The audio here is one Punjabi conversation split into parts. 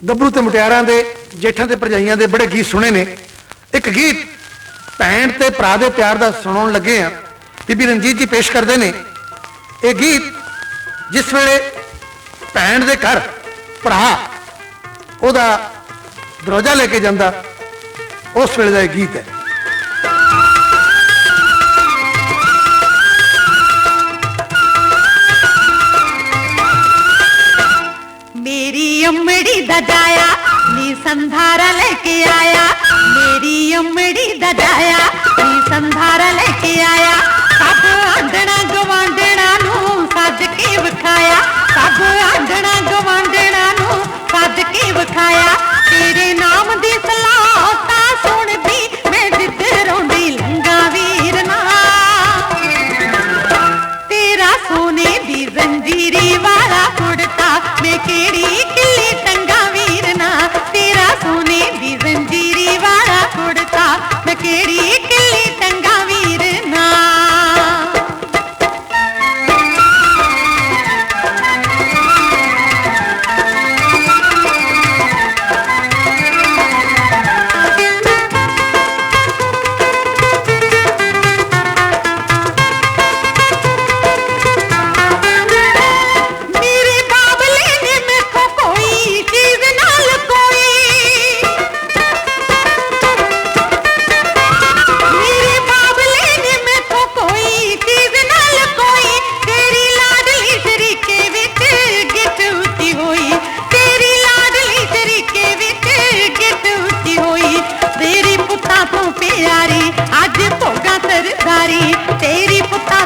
ਗੱਭਰੂ ਤੇ ਮੁਟਿਆਰਾਂ ਦੇ, ਜੇਠਾਂ ਤੇ ਭਰਜਾਈਆਂ ਦੇ ਬੜੇ ਗੀਤ ਸੁਣੇ ਨੇ। ਇੱਕ ਗੀਤ ਭੈਣ ਤੇ ਭਰਾ ਦੇ ਪਿਆਰ ਦਾ ਸੁਣਾਉਣ ਲੱਗੇ ਆ। ਬੀਬੀ ਰਣਜੀਤ ਜੀ ਪੇਸ਼ ਕਰਦੇ ਨੇ। ਇਹ ਗੀਤ ਜਿਸ ਵੇਲੇ ਭੈਣ ਦੇ ਘਰ ਭਰਾ ਉਹਦਾ ਦਰਵਾਜ਼ਾ ਲੈ ਕੇ ਜਾਂਦਾ, ਉਸ ਵੇਲੇ ਦਾ ਇਹ ਗੀਤ ਹੈ। ਉਮੜੀ ਅੰਮੜੀ ਦਾ ਜਾਇਆ ਨੀ ਸੰਧਾਰਾ ਲੈ ਕੇ ਆਇਆ ਮੇਰੀ ਅੰਮੜੀ ਦਾ ਜਾਇਆ ਨੀ ਸੰਧਾਰਾ ਲੈ ਕੇ ਆਇਆ ਸਭ ਆਂਡਣਾ ਗਵਾਂਡਣਾ ਨੂੰ ਸੱਜ ਕੇ ਵਿਖਾਇਆ ਸਭ ਆਂਡਣਾ ਗਵਾਂਡਣਾ ਨੂੰ ਸੱਜ ਕੇ ਵਿਖਾਇਆ ਤੇਰੇ ਨਾਮ ਦੀ ਸਲਾਹ ਤਾਂ ਸੁਣਦੀ ਮੈਂ ਜਿੱਦ ਰੋਂਦੀ ਲੰਗਾ ਵੀਰ ਨਾ ਤੇਰਾ ਸੋਨੇ ਦੀ ਜ਼ੰਜੀਰੀ ਵਾਲਾ ਕੁੜਤਾ ਮੈਂ ਕਿਹੜੀ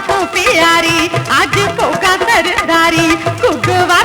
ਤੇਰੀ ਪੁੱਤਾਂ ਤੋਂ ਪਿਆਰੀ ਅੱਜ ਭੋਗਾ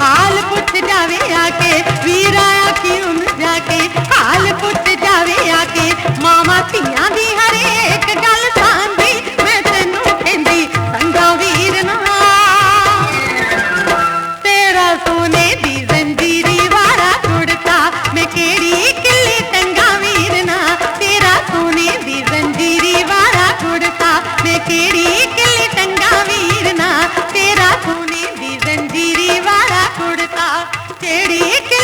ਹਾਲ ਪੁੱਛ ਜਾਵੇ ਆ ਕੇ ਵੀਰਾ ਆਖੀ ਉਮਰ ਜਾ ਕੇ தேடி